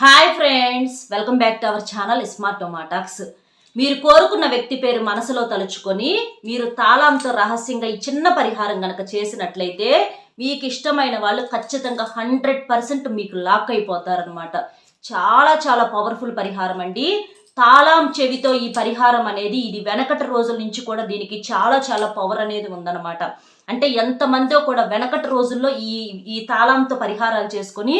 Hi friends welcome back to our channel smart టొమాటాక్స్ మీరు కోరుకున్న వ్యక్తి పేరు మనసులో తలుచుకొని మీరు తాళంతో రహస్యంగా ఈ చిన్న పరిహారం కనుక చేసినట్లయితే మీకు ఇష్టమైన వాళ్ళు ఖచ్చితంగా హండ్రెడ్ పర్సెంట్ మీకు లాక్ అయిపోతారనమాట చాలా చాలా పవర్ఫుల్ పరిహారం అండి. తాళం చెవితో ఈ పరిహారం అనేది ఇది వెనకటి రోజుల నుంచి కూడా దీనికి చాలా చాలా పవర్ అనేది ఉందన్నమాట. అంటే ఎంతమందో కూడా వెనకటి రోజుల్లో ఈ ఈ తాళంతో పరిహారాలు చేసుకొని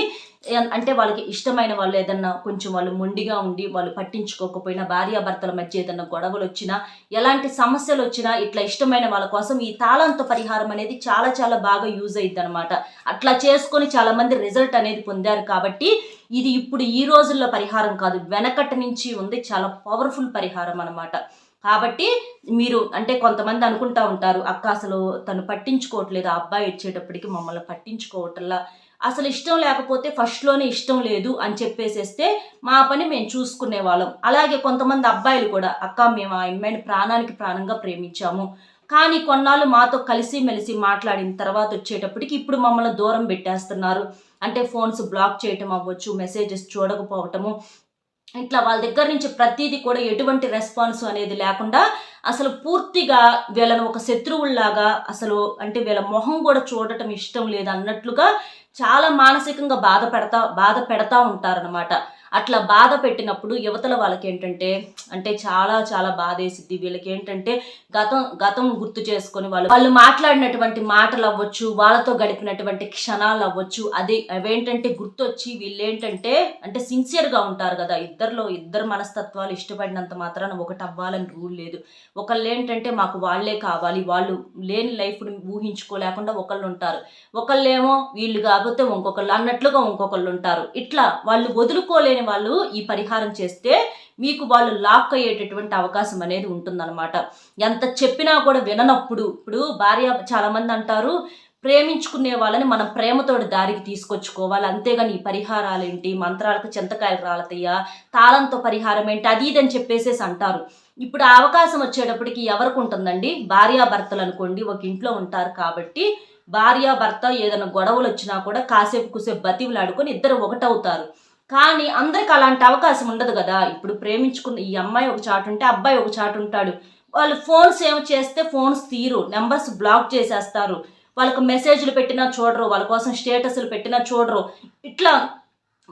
అంటే వాళ్ళకి ఇష్టమైన వాళ్ళు ఏదన్నా కొంచెం వాళ్ళు మొండిగా ఉండి వాళ్ళు పట్టించుకోకపోయినా భార్యాభర్తల మధ్య ఏదన్నా గొడవలు వచ్చినా ఎలాంటి సమస్యలు వచ్చినా ఇట్లా ఇష్టమైన వాళ్ళ కోసం ఈ తాళంతో పరిహారం అనేది చాలా చాలా బాగా యూజ్ అయ్యిద్ది అనమాట అట్లా చేసుకొని చాలా మంది రిజల్ట్ అనేది పొందారు కాబట్టి ఇది ఇప్పుడు ఈ రోజుల్లో పరిహారం కాదు వెనకటి నుంచి ఉంది చాలా పవర్ఫుల్ పరిహారం అనమాట కాబట్టి మీరు అంటే కొంతమంది అనుకుంటా ఉంటారు అక్క అసలు తను పట్టించుకోవట్లేదు ఆ అబ్బాయి వచ్చేటప్పటికి మమ్మల్ని పట్టించుకోవట్లా. అసలు ఇష్టం లేకపోతే ఫస్ట్లోనే ఇష్టం లేదు అని చెప్పేసేస్తే మా పని మేము చూసుకునే వాళ్ళం. అలాగే కొంతమంది అబ్బాయిలు కూడా అక్క మేము ఆ అమ్మాయిని ప్రాణానికి ప్రాణంగా ప్రేమించాము. కానీ కొన్నాళ్ళు మాతో కలిసి మెలిసి మాట్లాడిన తర్వాత వచ్చేటప్పటికి ఇప్పుడు మమ్మల్ని దూరం పెట్టేస్తున్నారు. అంటే ఫోన్స్ బ్లాక్ చేయటం అవ్వచ్చు మెసేజెస్ చూడకపోవటము ఇట్లా వాళ్ళ దగ్గర నుంచి ప్రతిదీ కూడా ఎటువంటి రెస్పాన్స్ అనేది లేకుండా అసలు పూర్తిగా వీళ్ళని ఒక శత్రువుల్లాగా అసలు అంటే వీళ్ళ మొహం కూడా చూడటం ఇష్టం లేదు అన్నట్లుగా చాలా మానసికంగా బాధ పెడతా బాధ పెడతా ఉంటారనమాట అట్లా బాధ పెట్టినప్పుడు యువతల వాళ్ళకి ఏంటంటే అంటే చాలా చాలా బాధ వేసిద్ది వీళ్ళకి ఏంటంటే గతం గతం గుర్తు చేసుకొని వాళ్ళు వాళ్ళు మాట్లాడినటువంటి మాటలు అవ్వచ్చు వాళ్ళతో గడిపినటువంటి క్షణాలు అవ్వచ్చు అది అవేంటంటే గుర్తొచ్చి వీళ్ళేంటంటే అంటే సిన్సియర్గా ఉంటారు కదా. ఇద్దరిలో ఇద్దరు మనస్తత్వాలు ఇష్టపడినంత మాత్రాన ఒకటి అవ్వాలని రూల్ లేదు. ఒకళ్ళు ఏంటంటే మాకు వాళ్ళే కావాలి వాళ్ళు లేని లైఫ్ని ఊహించుకోలేకుండా ఒకళ్ళు ఉంటారు ఒకళ్ళేమో వీళ్ళు కాకపోతే ఇంకొకళ్ళు అన్నట్లుగా ఇంకొకళ్ళు ఉంటారు ఇట్లా వాళ్ళు వదులుకోలేని వాళ్ళు ఈ పరిహారం చేస్తే మీకు వాళ్ళు లాక్ అయ్యేటటువంటి అవకాశం అనేది ఉంటుందన్నమాట. ఎంత చెప్పినా కూడా విననప్పుడు ఇప్పుడు భార్య చాలామంది అంటారు ప్రేమించుకునే వాళ్ళని మనం ప్రేమతోటి దారికి తీసుకొచ్చుకోవాలి. అంతేగాని ఈ పరిహారాలు ఏంటి మంత్రాలకు చింతకాయలు రాలతయ్యా? తాళంతో పరిహారం ఏంటి? అది ఇది అని చెప్పేసేసి అంటారు. ఇప్పుడు ఆ అవకాశం వచ్చేటప్పటికి ఎవరికి ఉంటుందండి? భార్యాభర్తలు అనుకోండి ఒక ఇంట్లో ఉంటారు కాబట్టి భార్యాభర్త ఏదైనా గొడవలు వచ్చినా కూడా కాసేపు కూసేపు బతివులాడుకొని ఇద్దరు ఒకటవుతారు. కానీ అందరికి అలాంటి అవకాశం ఉండదు కదా. ఇప్పుడు ప్రేమించుకున్న ఈ అమ్మాయి ఒక చాటు ఉంటే అబ్బాయి ఒక చాటు ఉంటాడు. వాళ్ళు ఫోన్స్ ఏమి చేస్తే ఫోన్స్ తీరు నెంబర్స్ బ్లాక్ చేసేస్తారు. వాళ్ళకు మెసేజ్లు పెట్టినా చూడరు వాళ్ళ కోసం స్టేటస్లు పెట్టినా చూడరు. ఇట్లా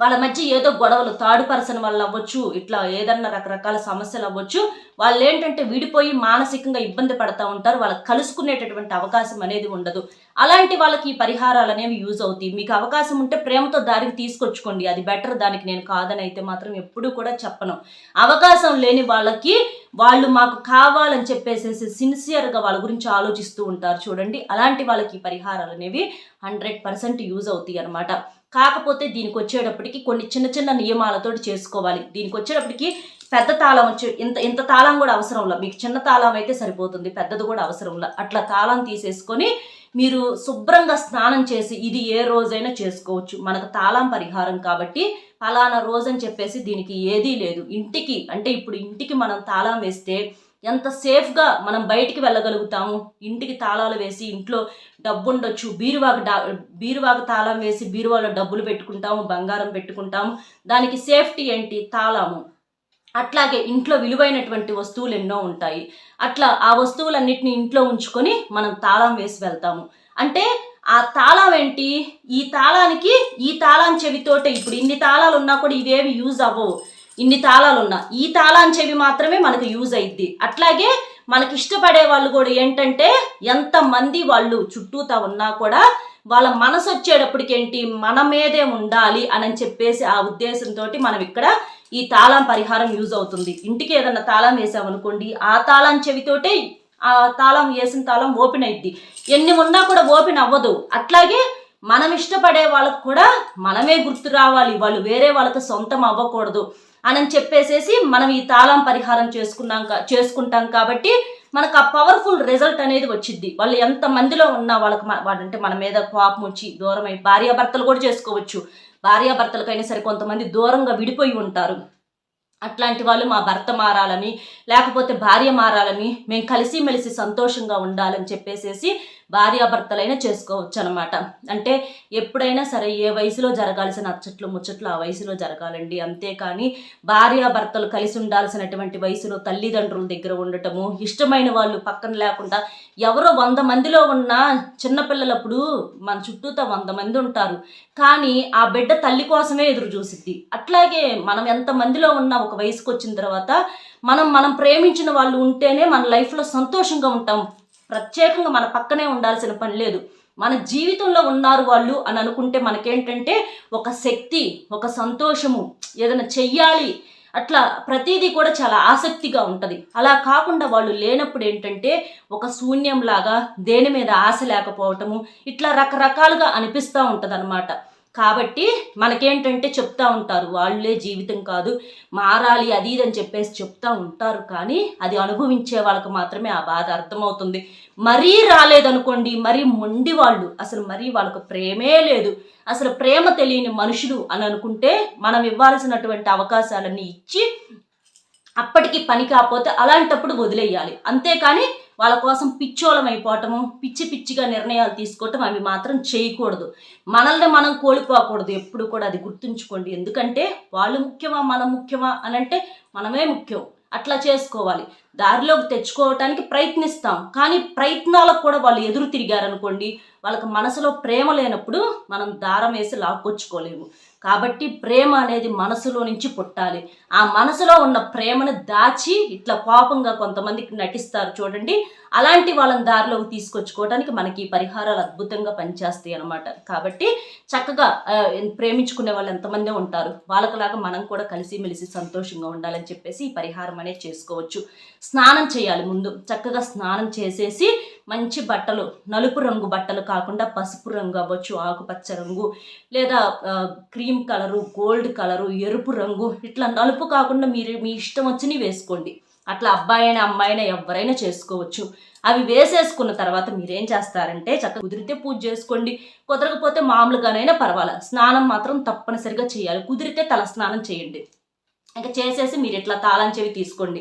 వాళ్ళ మధ్య ఏదో గొడవలు థర్డ్ పర్సన్ వల్ల అవ్వచ్చు ఇట్లా ఏదన్నా రకరకాల సమస్యలు అవ్వచ్చు. వాళ్ళు ఏంటంటే విడిపోయి మానసికంగా ఇబ్బంది పడతా ఉంటారు. వాళ్ళకి కలుసుకునేటటువంటి అవకాశం అనేది ఉండదు. అలాంటి వాళ్ళకి ఈ పరిహారాలు అనేవి యూజ్ అవుతాయి. మీకు అవకాశం ఉంటే ప్రేమతో దారికి తీసుకొచ్చుకోండి. అది బెటర్ దానికి నేను కాదని అయితే మాత్రం ఎప్పుడూ కూడా చెప్పను. అవకాశం లేని వాళ్ళకి వాళ్ళు మాకు కావాలని చెప్పేసేసి సిన్సియర్గా వాళ్ళ గురించి ఆలోచిస్తూ ఉంటారు. చూడండి అలాంటి వాళ్ళకి పరిహారాలు అనేవి హండ్రెడ్ పర్సెంట్ యూజ్ అవుతాయి అనమాట కాకపోతే దీనికి వచ్చేటప్పటికి కొన్ని చిన్న చిన్న నియమాలతోటి చేసుకోవాలి. దీనికి వచ్చేటప్పటికి పెద్ద తాళం వచ్చే ఇంత ఇంత తాళం కూడా అవసరం మీకు చిన్న తాళం అయితే సరిపోతుంది పెద్దది కూడా అవసరం అట్లా తాళం తీసేసుకొని మీరు శుభ్రంగా స్నానం చేసి ఇది ఏ రోజైనా చేసుకోవచ్చు. మనకు తాళం పరిహారం కాబట్టి ఫలానా రోజు అని చెప్పేసి దీనికి ఏదీ లేదు. ఇంటికి అంటే ఇప్పుడు ఇంటికి మనం తాళం వేస్తే ఎంత సేఫ్గా మనం బయటికి వెళ్ళగలుగుతాము? ఇంటికి తాళాలు వేసి ఇంట్లో డబ్బు ఉండొచ్చు బీరువాకు డా బీరువాకు తాళం వేసి బీరువాలో డబ్బులు పెట్టుకుంటాము బంగారం పెట్టుకుంటాము. దానికి సేఫ్టీ ఏంటి? తాళము. అట్లాగే ఇంట్లో విలువైనటువంటి వస్తువులు ఎన్నో ఉంటాయి. అట్లా ఆ వస్తువులన్నిటిని ఇంట్లో ఉంచుకొని మనం తాళం వేసి వెళ్తాము. అంటే ఆ తాళం ఏంటి? ఈ తాళానికి ఈ తాళం చెవితోటే ఇప్పుడు ఇన్ని తాళాలు ఉన్నా కూడా ఇవేవి యూజ్ అవ్వవు. ఇన్ని తాళాలు ఉన్నా ఈ తాళం చెవి మాత్రమే మనకు యూజ్ అయింది అట్లాగే మనకి ఇష్టపడే వాళ్ళు కూడా ఏంటంటే ఎంతమంది వాళ్ళు చుట్టూతా ఉన్నా కూడా వాళ్ళ మనసు వచ్చేటప్పటికి ఏంటి మన మీదే ఉండాలి అని చెప్పేసి ఆ ఉద్దేశంతో మనం ఇక్కడ ఈ తాళం పరిహారం యూజ్ అవుతుంది. ఇంటికి ఏదన్నా తాళం వేసామనుకోండి ఆ తాళం చెవితోటే ఆ తాళం వేసిన తాళం ఓపెన్ అయింది ఎన్ని ఉన్నా కూడా ఓపెన్ అవ్వదు. అట్లాగే మనం ఇష్టపడే వాళ్ళకు కూడా మనమే గుర్తు రావాలి. వాళ్ళు వేరే వాళ్ళకి సొంతం అవ్వకూడదు. అని చెప్పేసేసి మనం ఈ తాళం పరిహారం చేసుకున్నాం చేసుకుంటాం కాబట్టి మనకు ఆ పవర్ఫుల్ రిజల్ట్ అనేది వచ్చింది వాళ్ళు ఎంత మందిలో ఉన్నా వాళ్ళకి వాళ్ళంటే మన మీద కోపం వచ్చి దూరమై భార్యాభర్తలు కూడా చేసుకోవచ్చు. భార్యాభర్తలకైనా సరే కొంతమంది దూరంగా విడిపోయి ఉంటారు. అట్లాంటి వాళ్ళు మా భర్త మారాలని లేకపోతే భార్య మారాలని మేము కలిసిమెలిసి సంతోషంగా ఉండాలని చెప్పేసేసి భార్యాభర్తలైనా చేసుకోవచ్చు అనమాట అంటే ఎప్పుడైనా సరే ఏ వయసులో జరగాల్సిన అచ్చట్లు ముచ్చట్లు ఆ వయసులో జరగాలండి. అంతేకాని భార్యాభర్తలు కలిసి ఉండాల్సినటువంటి వయసులో తల్లిదండ్రుల దగ్గర ఉండటము ఇష్టమైన వాళ్ళు పక్కన లేకుండా ఎవరో వంద మందిలో ఉన్న చిన్నపిల్లలప్పుడు మన చుట్టూతో వంద మంది ఉంటారు. కానీ ఆ బిడ్డ తల్లి కోసమే ఎదురు చూసిద్ది. అట్లాగే మనం ఎంత మందిలో ఉన్న ఒక వయసుకు వచ్చిన తర్వాత మనం మనం ప్రేమించిన వాళ్ళు ఉంటేనే మన లైఫ్లో సంతోషంగా ఉంటాం. ప్రత్యేకంగా మన పక్కనే ఉండాల్సిన పని లేదు. మన జీవితంలో ఉన్నారు వాళ్ళు అని అనుకుంటే మనకేంటంటే ఒక శక్తి ఒక సంతోషము ఏదైనా చెయ్యాలి. అట్లా ప్రతిదీ కూడా చాలా ఆసక్తిగా ఉంటుంది. అలా కాకుండా వాళ్ళు లేనప్పుడు ఏంటంటే ఒక శూన్యంలాగా దేని మీద ఆశ లేకపోవటము ఇట్లా రకరకాలుగా అనిపిస్తూ ఉంటుంది కాబట్టి మనకేంటంటే చెప్తా ఉంటారు వాళ్ళే జీవితం కాదు మారాలి అది ఇది అని చెప్పేసి చెప్తా ఉంటారు. కానీ అది అనుభవించే వాళ్ళకి మాత్రమే ఆ బాధ అర్థమవుతుంది. మరీ రాలేదనుకోండి మరీ మొండి వాళ్ళు అసలు మరీ వాళ్ళకు ప్రేమే లేదు. అసలు ప్రేమ తెలియని మనుషులు అని అనుకుంటే మనం ఇవ్వాల్సినటువంటి అవకాశాలన్నీ ఇచ్చి అప్పటికి పని కాకపోతే అలాంటప్పుడు వదిలేయాలి. అంతేకాని వాళ్ళ కోసం పిచ్చోళం అయిపోవటము పిచ్చి పిచ్చిగా నిర్ణయాలు తీసుకోవటం అవి మాత్రం చేయకూడదు. మనల్ని మనం కోల్పోకూడదు ఎప్పుడు కూడా అది గుర్తుంచుకోండి. ఎందుకంటే వాళ్ళు ముఖ్యమా మనం ముఖ్యమా అని అంటే మనమే ముఖ్యం. అట్లా చేసుకోవాలి. దారిలోకి తెచ్చుకోవటానికి ప్రయత్నిస్తాం. కానీ ప్రయత్నాలకు కూడా వాళ్ళు ఎదురు తిరిగారనుకోండి వాళ్ళకి మనసులో ప్రేమ లేనప్పుడు మనం దారం వేసి లాక్కొచ్చుకోలేము. కాబట్టి ప్రేమ అనేది మనసులో నుంచి పుట్టాలి. ఆ మనసులో ఉన్న ప్రేమను దాచి ఇట్లా కోపంగా కొంతమందికి నటిస్తారు చూడండి. అలాంటి వాళ్ళని దారిలోకి తీసుకొచ్చుకోవడానికి మనకి ఈ పరిహారాలు అద్భుతంగా పనిచేస్తాయి అనమాట కాబట్టి చక్కగా ప్రేమించుకునే వాళ్ళు ఎంతమంది ఉంటారు? వాళ్ళకులాగా మనం కూడా కలిసిమెలిసి సంతోషంగా ఉండాలని చెప్పేసి ఈ పరిహారం అనేది చేసుకోవచ్చు. స్నానం చేయాలి ముందు. చక్కగా స్నానం చేసేసి మంచి బట్టలు నలుపు రంగు బట్టలు కాకుండా పసుపు రంగు అవ్వచ్చు ఆకుపచ్చ రంగు లేదా cream cream colour gold colour ఎరుపు రంగు ఇట్లా నలుపు కాకుండా మీరు మీ ఇష్టం వచ్చినవి వేసుకోండి. అట్లా అబ్బాయి అయినా అమ్మాయి అయినా ఎవరైనా చేసుకోవచ్చు. అవి వేసేసుకున్న తర్వాత మీరేం చేస్తారంటే చక్కగా కుదిరితే పూజ చేసుకోండి. కుదరకపోతే మామూలుగానైనా పర్వాలేదు. స్నానం మాత్రం తప్పనిసరిగా చేయాలి. కుదిరితే తల స్నానం చేయండి. ఇంకా చేసేసి మీరు ఇట్లా తాళం చెవి తీసుకోండి.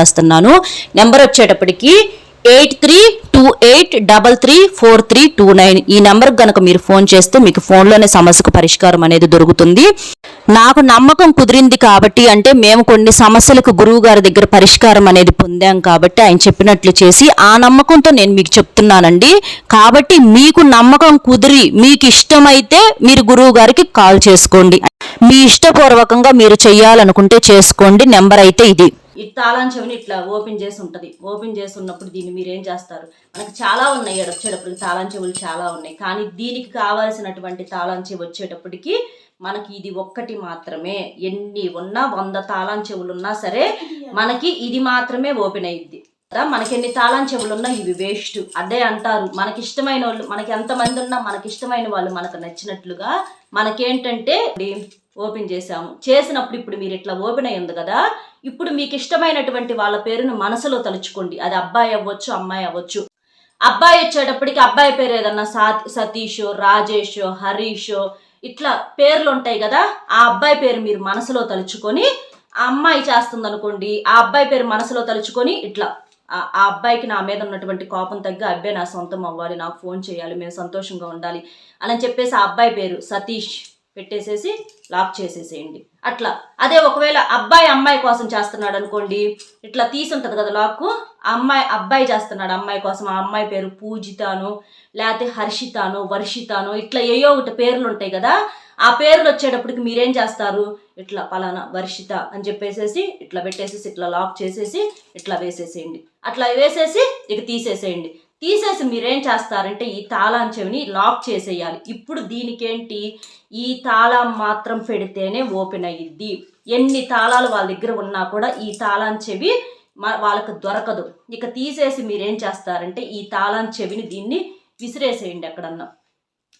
చేస్తున్నాను. నెంబర్ వచ్చేటప్పటికి eight three two eight double three four three two nine. ఈ నెంబర్కి కనుక మీరు ఫోన్ చేస్తే మీకు ఫోన్లోనే సమస్యకు పరిష్కారం అనేది దొరుకుతుంది. నాకు నమ్మకం కుదిరింది కాబట్టి అంటే మేము కొన్ని సమస్యలకు గురువు గారి దగ్గర పరిష్కారం అనేది పొందాం కాబట్టి ఆయన చెప్పినట్లు చేసి ఆ నమ్మకంతో నేను మీకు చెప్తున్నానండి. కాబట్టి మీకు నమ్మకం కుదిరి మీకు ఇష్టమైతే మీరు గురువు గారికి కాల్ చేసుకోండి. మీ ఇష్టపూర్వకంగా మీరు చేయాలనుకుంటే చేసుకోండి. నెంబర్ అయితే ఇది. ఈ తాళం చెవిని ఇట్లా ఓపెన్ చేసి ఉంటుంది ఓపెన్ చేసి ఉన్నప్పుడు దీన్ని మీరు ఏం చేస్తారు? మనకు చాలా ఉన్నాయి ఇక్కడ వచ్చేటప్పటికి తాళం చెవులు చాలా ఉన్నాయి. కానీ దీనికి కావాల్సినటువంటి తాళం చెవి వచ్చేటప్పటికి మనకి ఇది ఒక్కటి మాత్రమే. ఎన్ని ఉన్నా వంద తాళం చెవులు ఉన్నా సరే మనకి ఇది మాత్రమే ఓపెన్ అయ్యిద్ది కదా మనకి ఎన్ని తాళం చెవులు ఉన్నా ఇవి వేస్ట్. అదే అంటారు. మనకి ఇష్టమైన వాళ్ళు మనకి ఎంతమంది ఉన్నా మనకి ఇష్టమైన వాళ్ళు మనకు నచ్చినట్లుగా మనకేంటంటే ఓపెన్ చేసాము చేసినప్పుడు ఇప్పుడు మీరు ఇట్లా ఓపెన్ అయ్యింది కదా ఇప్పుడు మీకు ఇష్టమైనటువంటి వాళ్ళ పేరును మనసులో తలుచుకోండి. అది అబ్బాయి అవ్వచ్చు అమ్మాయి అవ్వచ్చు. అబ్బాయి వచ్చేటప్పటికి అబ్బాయి పేరు ఏదన్నా సా సతీషో రాజేషో హరీషో ఇట్లా పేర్లు ఉంటాయి కదా ఆ అబ్బాయి పేరు మీరు మనసులో తలుచుకొని ఆ అమ్మాయి చేస్తుంది అనుకోండి ఆ అబ్బాయి పేరు మనసులో తలుచుకొని ఇట్లా ఆ ఆ అబ్బాయికి నా మీద ఉన్నటువంటి కోపం తగ్గి అబ్బాయి నా సొంతం అవ్వాలి నాకు ఫోన్ చేయాలి మేము సంతోషంగా ఉండాలి అని చెప్పేసి ఆ అబ్బాయి పేరు సతీష్. పెట్టేసేసి లాక్ చేసేసేయండి. అట్లా. అదే ఒకవేళ అబ్బాయి అమ్మాయి కోసం చేస్తున్నాడు అనుకోండి ఇట్లా తీసి ఉంటుంది కదా లాక్ అమ్మాయి అబ్బాయి చేస్తున్నాడు అమ్మాయి కోసం ఆ అమ్మాయి పేరు పూజితాను లేకపోతే హర్షితాను వర్షితాను ఇట్లా ఏయో ఒకటి పేర్లు ఉంటాయి కదా ఆ పేర్లు వచ్చేటప్పటికి మీరేం చేస్తారు? ఇట్లా పలానా వర్షిత అని చెప్పేసేసి ఇట్లా పెట్టేసేసి ఇట్లా లాక్ చేసేసి ఇట్లా వేసేసేయండి. అట్లా వేసేసి ఇక తీసేసేయండి. తీసేసి మీరేం చేస్తారంటే ఈ తాళం చెవిని లాక్ చేసేయాలి. ఇప్పుడు దీనికేంటి? ఈ తాళం మాత్రం పెడితేనే ఓపెన్ అయ్యిద్ది ఎన్ని తాళాలు వాళ్ళ దగ్గర ఉన్నా కూడా ఈ తాళం చెవి వాళ్ళకు వాళ్ళకి దొరకదు. ఇక తీసేసి మీరేం చేస్తారంటే ఈ తాళం చెవిని దీన్ని విసిరేసేయండి ఎక్కడన్నా.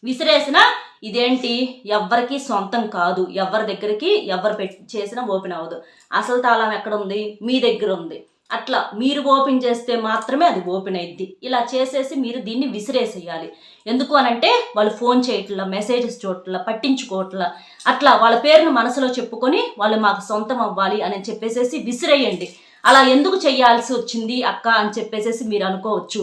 విసిరేసిన ఇదేంటి? ఎవ్వరికి సొంతం కాదు. ఎవరి దగ్గరికి ఎవరు పెట్టి చేసినా ఓపెన్ అవ్వదు. అసలు తాళం ఎక్కడ ఉంది? మీ దగ్గర ఉంది. అట్లా మీరు ఓపెన్ చేస్తే మాత్రమే అది ఓపెన్ అయింది ఇలా చేసేసి మీరు దీన్ని విసిరేసేయాలి. ఎందుకు అనంటే వాళ్ళు ఫోన్ చేయట్లా మెసేజెస్ చూడట్లా పట్టించుకోవట్లా. అట్లా వాళ్ళ పేరును మనసులో చెప్పుకొని వాళ్ళు మాకు సొంతం అవ్వాలి అని చెప్పేసేసి విసిరేయండి. అలా ఎందుకు చేయాల్సి వచ్చింది అక్క అని చెప్పేసేసి మీరు అనుకోవచ్చు.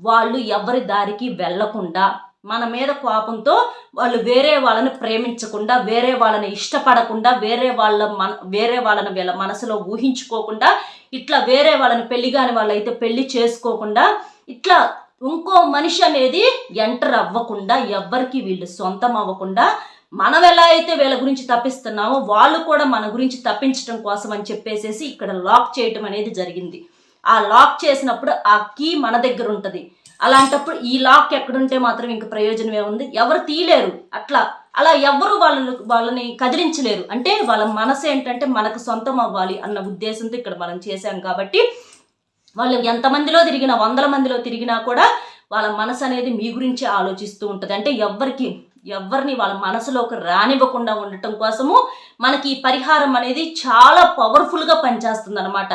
వాళ్ళు ఎవరి దారికి వెళ్ళకుండా మన మీద కోపంతో వాళ్ళు వేరే వాళ్ళని ప్రేమించకుండా వేరే వాళ్ళని ఇష్టపడకుండా వేరే వాళ్ళ మన వేరే వాళ్ళని వీళ్ళ మనసులో ఊహించుకోకుండా ఇట్లా వేరే వాళ్ళని పెళ్ళి కాని వాళ్ళైతే పెళ్ళి చేసుకోకుండా ఇట్లా ఇంకో మనిషి అనేది ఎంటర్ అవ్వకుండా ఎవ్వరికి వీళ్ళు సొంతం అవ్వకుండా మనం ఎలా అయితే వీళ్ళ గురించి తప్పిస్తున్నామో వాళ్ళు కూడా మన గురించి తప్పించడం కోసం అని చెప్పేసేసి ఇక్కడ లాక్ చేయటం అనేది జరిగింది. ఆ లాక్ చేసినప్పుడు ఆ కీ మన దగ్గర ఉంటుంది. అలాంటప్పుడు ఈ లాక్ ఎక్కడుంటే మాత్రం ఇంక ప్రయోజనం ఏముంది ఎవరు తీయలేరు. అట్లా. అలా ఎవరు వాళ్ళని వాళ్ళని కదిలించలేరు. అంటే వాళ్ళ మనసు ఏంటంటే మనకు సొంతం అవ్వాలి అన్న ఉద్దేశంతో ఇక్కడ మనం చేశాం కాబట్టి వాళ్ళు ఎంతమందిలో తిరిగినా వందల మందిలో తిరిగినా కూడా వాళ్ళ మనసు అనేది మీ గురించి ఆలోచిస్తూ ఉంటుంది. అంటే ఎవ్వరికి ఎవరిని వాళ్ళ మనసులోకి రానివ్వకుండా ఉండటం కోసము మనకి ఈ పరిహారం అనేది చాలా పవర్ఫుల్గా పనిచేస్తుంది అనమాట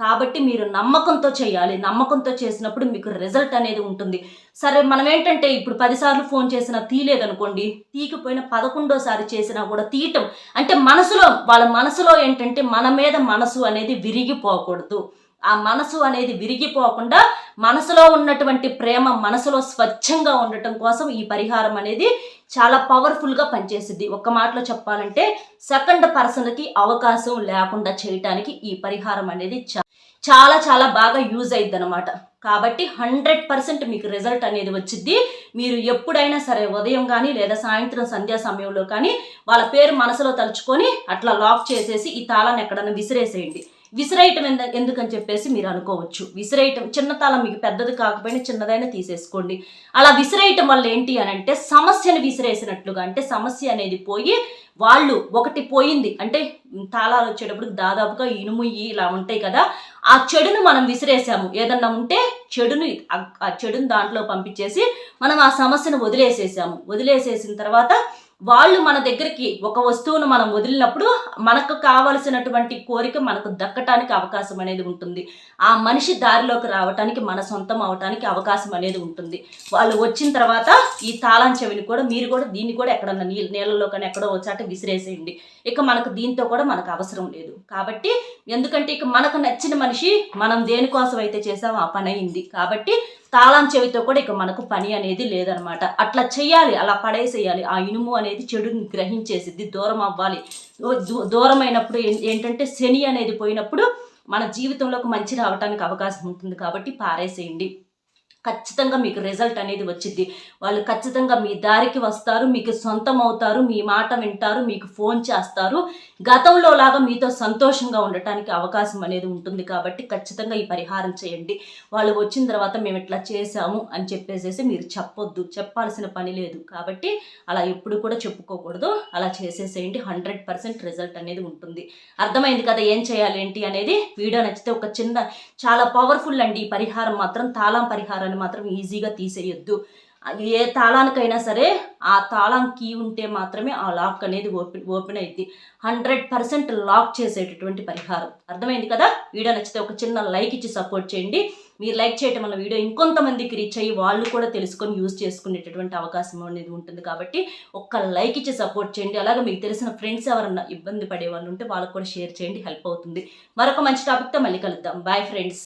కాబట్టి మీరు నమ్మకంతో చేయాలి. నమ్మకంతో చేసినప్పుడు మీకు రిజల్ట్ అనేది ఉంటుంది. సరే మనం ఏంటంటే ఇప్పుడు పదిసార్లు ఫోన్ చేసినా తీయలేదనుకోండి తీయకపోయినా పదకొండోసారి చేసినా కూడా తీయటం. అంటే మనసులో వాళ్ళ మనసులో ఏంటంటే మన మీద మనసు అనేది విరిగిపోకూడదు. ఆ మనసు అనేది విరిగిపోకుండా మనసులో ఉన్నటువంటి ప్రేమ మనసులో స్వచ్ఛంగా ఉండటం కోసం ఈ పరిహారం అనేది చాలా పవర్ఫుల్గా పనిచేసింది ఒక్క మాటలో చెప్పాలంటే సెకండ్ పర్సన్కి అవకాశం లేకుండా చేయటానికి ఈ పరిహారం అనేది చాలా చాలా బాగా యూజ్ అయింది అనమాట కాబట్టి హండ్రెడ్ పర్సెంట్ మీకు రిజల్ట్ అనేది వచ్చింది మీరు ఎప్పుడైనా సరే ఉదయం కానీ లేదా సాయంత్రం సంధ్యా సమయంలో కానీ వాళ్ళ పేరు మనసులో తలుచుకొని అట్లా లాక్ చేసేసి ఈ తాళాన్ని ఎక్కడన్నా విసిరేసేయండి. విసిరేయటం ఎందు ఎందుకని చెప్పేసి మీరు అనుకోవచ్చు. విసిరేయటం చిన్న తాళం మీకు పెద్దది కాకపోయినా చిన్నదైనా తీసేసుకోండి. అలా విసిరేయటం వల్ల ఏంటి అని అంటే సమస్యను విసిరేసినట్లుగా అంటే సమస్య అనేది పోయి వాళ్ళు ఒకటి పోయింది. అంటే తాళాలు వచ్చేటప్పుడు దాదాపుగా ఇనుము ఇలా ఉంటాయి కదా. ఆ చెడును మనం విసిరేసాము. ఏదన్నా ఉంటే చెడును ఆ- ఆ చెడును దాంట్లో పంపించేసి మనం ఆ సమస్యను వదిలేసేసాము. వదిలేసేసిన తర్వాత వాళ్ళు మన దగ్గరికి ఒక వస్తువును మనం వదిలినప్పుడు మనకు కావలసినటువంటి కోరిక మనకు దక్కటానికి అవకాశం అనేది ఉంటుంది. ఆ మనిషి దారిలోకి రావటానికి మన సొంతం అవటానికి అవకాశం అనేది ఉంటుంది. వాళ్ళు వచ్చిన తర్వాత ఈ తాళం చెవిని కూడా మీరు కూడా దీన్ని కూడా ఎక్కడన్నా నీ నీళ్ళలో కానీ ఎక్కడో వచ్చాట విసిరేసేయండి. ఇక మనకు దీంతో కూడా మనకు అవసరం లేదు. కాబట్టి ఎందుకంటే ఇక మనకు నచ్చిన మనిషి మనం దేనికోసం అయితే చేసామో ఆ పని అయింది. కాబట్టి తాళం చెవితో కూడా ఇక మనకు పని అనేది లేదనమాట. అట్లా చెయ్యాలి అలా పడేసేయాలి. ఆ ఇనుము అనేది చెడుని గ్రహించేసిద్ది దూరం అవ్వాలి. దూ- దూరమైనప్పుడు ఏం- ఏంటంటే శని అనేది పోయినప్పుడు మన జీవితంలోకి మంచి రావడానికి అవకాశం ఉంటుంది కాబట్టి పారేసేయండి. ఖచ్చితంగా మీకు రిజల్ట్ అనేది వచ్చింది వాళ్ళు ఖచ్చితంగా మీ దారికి వస్తారు మీకు సొంతం అవుతారు మీ మాట వింటారు మీకు ఫోన్ చేస్తారు. గతంలో లాగా మీతో సంతోషంగా ఉండటానికి అవకాశం అనేది ఉంటుంది కాబట్టి ఖచ్చితంగా ఈ పరిహారం చేయండి. వాళ్ళు వచ్చిన తర్వాత మేము ఇట్లా చేశాము అని చెప్పేసేసి మీరు చెప్పొద్దు. చెప్పాల్సిన పని లేదు కాబట్టి అలా ఎప్పుడు కూడా చెప్పుకోకూడదు. అలా చేసేసేయండి. హండ్రెడ్ పర్సెంట్ రిజల్ట్ అనేది ఉంటుంది. అర్థమైంది కదా ఏం చేయాలి ఏంటి అనేది? వీడియో నచ్చితే ఒక చిన్న చాలా పవర్ఫుల్ అండి ఈ పరిహారం మాత్రం. తాళం పరిహారం పరిహారాన్ని మాత్రం ఈజీగా తీసేయొద్దు. ఏ తాళానికైనా సరే ఆ తాళం కీ ఉంటే మాత్రమే ఆ లాక్ అనేది ఓపెన్ ఓపెన్ అయింది హండ్రెడ్ పర్సెంట్ లాక్ చేసేటటువంటి పరిహారం. అర్థమైంది కదా? వీడియో నచ్చితే ఒక చిన్న లైక్ ఇచ్చి సపోర్ట్ చేయండి. మీరు లైక్ చేయటం వల్ల వీడియో ఇంకొంతమందికి రీచ్ అయ్యి వాళ్ళు కూడా తెలుసుకొని యూజ్ చేసుకునేటటువంటి అవకాశం అనేది ఉంటుంది కాబట్టి ఒక్క లైక్ ఇచ్చి సపోర్ట్ చేయండి. అలాగే మీకు తెలిసిన ఫ్రెండ్స్ ఎవరన్నా ఇబ్బంది పడే వాళ్ళు ఉంటే వాళ్ళకు కూడా షేర్ చేయండి. హెల్ప్ అవుతుంది. మరొక మంచి టాపిక్తో మళ్ళీ కలుద్దాం. Bye friends